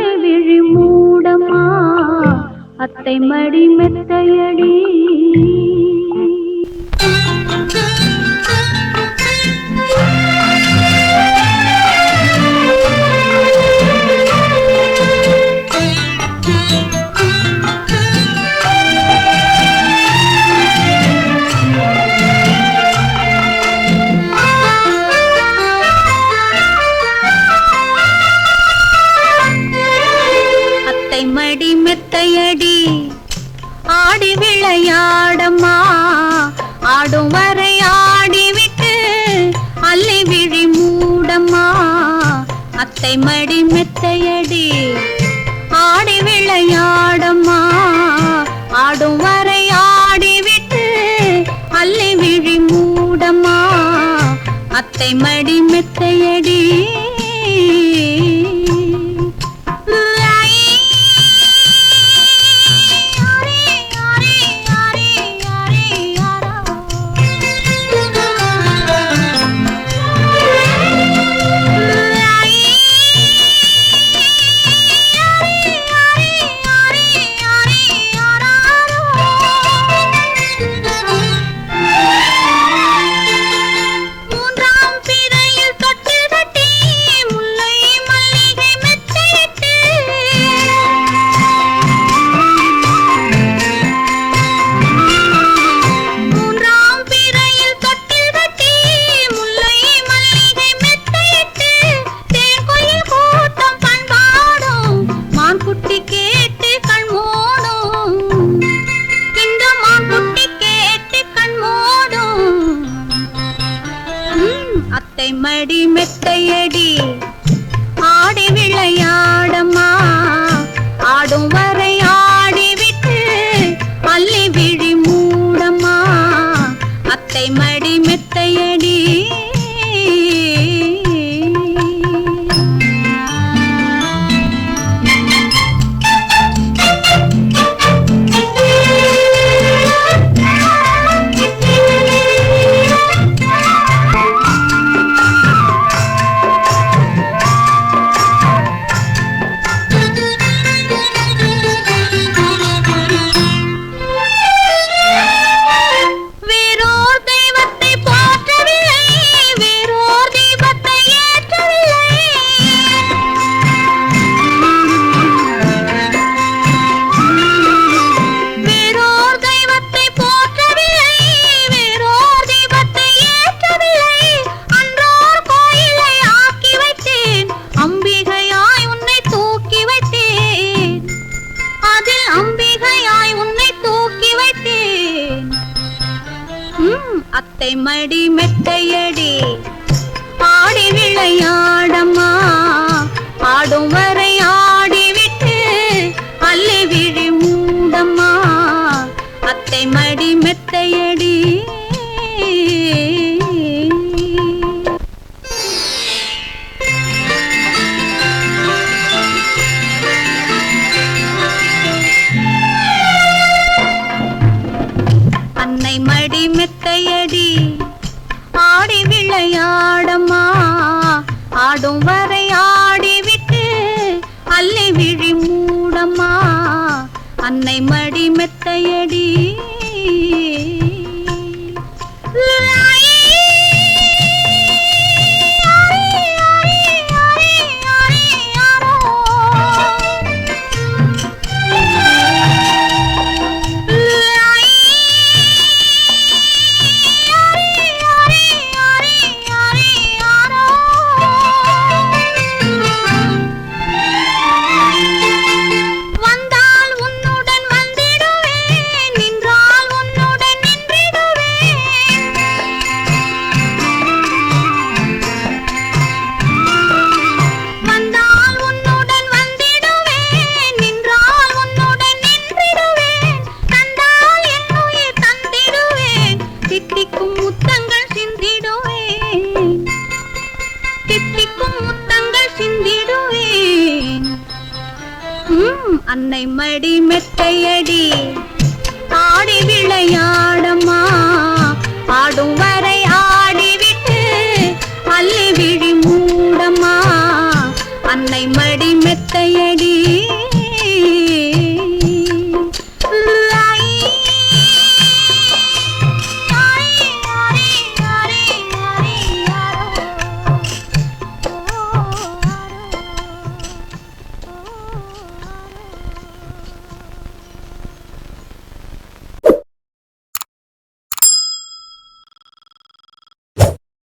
அள்ளி விழி மூடமா? அத்தை மடி மெத்தையடி. ஆடும் வரை ஆடிவிட்டு அல்லை விழி மூடம்மா. அத்தை மடி மெத்தையடி ஆடி விளையாடம்மா. ஆடும் வரை ஆடிவிட்டு அல்லை விழி மூடம்மா. அத்தை மடி மெத்தையடி. அத்தை மடி மெத்தையடி. ஆடி விளையாடம்மா. ஆடும் வரை மெத்தை மடி மெத்தையடி. ஆடி விளையாடம்மா. ஆடும் வரை ஆடிவிட்டு அள்ளி விழி மூடம்மா. அத்தை மடி மெத்தையடி. அன்னை ஆடும் வரை ஆடிவிட்டு அள்ளி விழி மூடம்மா. அன்னை மடி மெத்தையடி. அன்னை மடி மெத்தையடி ஆடி விளையாடம்மா